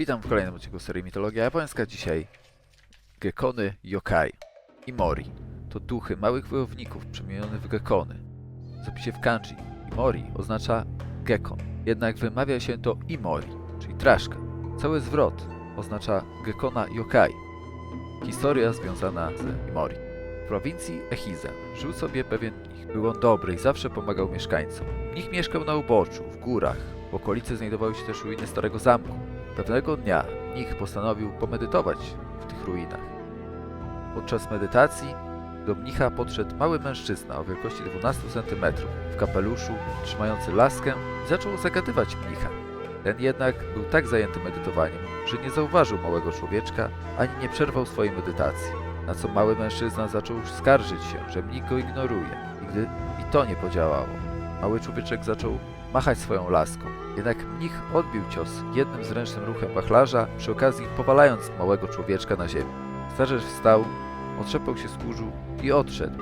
Witam w kolejnym odcinku serii Mitologia Japońska. Dzisiaj Gekony Yokai i Mori. To duchy małych wojowników przemienione w gekony. Zapisie w kanji Imori oznacza gekon, jednak wymawia się to Imori, czyli traszka. Cały zwrot oznacza gekona Yokai. Historia związana z Imori. W prowincji Echize żył sobie pewien mnich. Był on dobry i zawsze pomagał mieszkańcom. Mnich mieszkał na uboczu, w górach. W okolicy znajdowały się też ruiny starego zamku. Pewnego dnia mnich postanowił pomedytować w tych ruinach. Podczas medytacji do mnicha podszedł mały mężczyzna o wielkości 12 cm w kapeluszu, trzymający laskę i zaczął zagadywać mnicha. Ten jednak był tak zajęty medytowaniem, że nie zauważył małego człowieczka ani nie przerwał swojej medytacji. Na co mały mężczyzna zaczął skarżyć się, że mnich go ignoruje. I gdy i to nie podziałało, mały człowieczek zaczął machać swoją laską. Jednak mnich odbił cios jednym zręcznym ruchem wachlarza, przy okazji powalając małego człowieczka na ziemię. Starzec wstał, otrzepał się z kurzu i odszedł,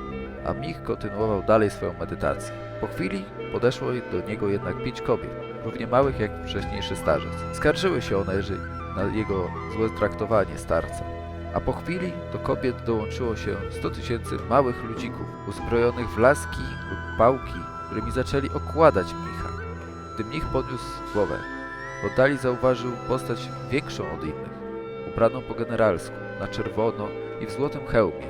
a mnich kontynuował dalej swoją medytację. Po chwili podeszło do niego jednak pięć kobiet, równie małych jak wcześniejszy starzec. Skarżyły się one na jego złe traktowanie starca. A po chwili do kobiet dołączyło się 100 tysięcy małych ludzików, uzbrojonych w laski lub pałki, którymi zaczęli okładać mnicha. Gdy mnich podniósł głowę, w oddali zauważył postać większą od innych, ubraną po generalsku, na czerwono i w złotym hełmie.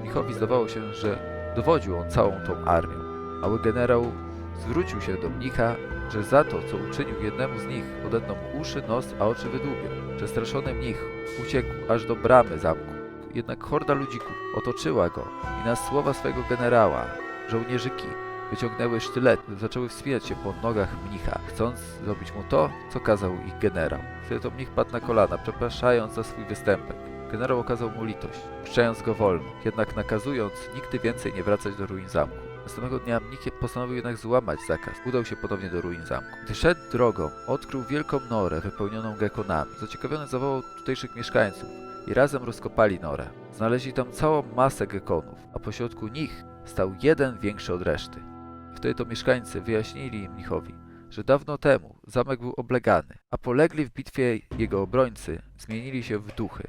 Mnichowi zdawało się, że dowodził on całą tą armią. Mały generał zwrócił się do mnicha, że za to, co uczynił jednemu z nich, odetną uszy, nos, a oczy wydłubią. Przestraszony mnich uciekł aż do bramy zamku. Jednak horda ludzików otoczyła go i na słowa swojego generała żołnierzyki wyciągnęły sztylety, zaczęły wspinać się po nogach mnicha, chcąc zrobić mu to, co kazał ich generał. Wtedy to mnich padł na kolana, przepraszając za swój występek. Generał okazał mu litość, puszczając go wolno, jednak nakazując nigdy więcej nie wracać do ruin zamku. Następnego dnia mnich postanowił jednak złamać zakaz. Udał się ponownie do ruin zamku. Gdy szedł drogą, odkrył wielką norę wypełnioną gekonami. Zaciekawiony zawołał tutejszych mieszkańców i razem rozkopali norę. Znaleźli tam całą masę gekonów, a pośrodku nich stał jeden większy od reszty. Wtedy to mieszkańcy wyjaśnili mnichowi, że dawno temu zamek był oblegany, a polegli w bitwie jego obrońcy zmienili się w duchy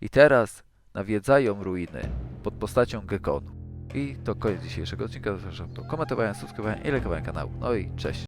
i teraz nawiedzają ruiny pod postacią gekonu. I to koniec dzisiejszego odcinka. Zapraszam do komentowania, subskrybowania i lajkowania kanału. No i cześć.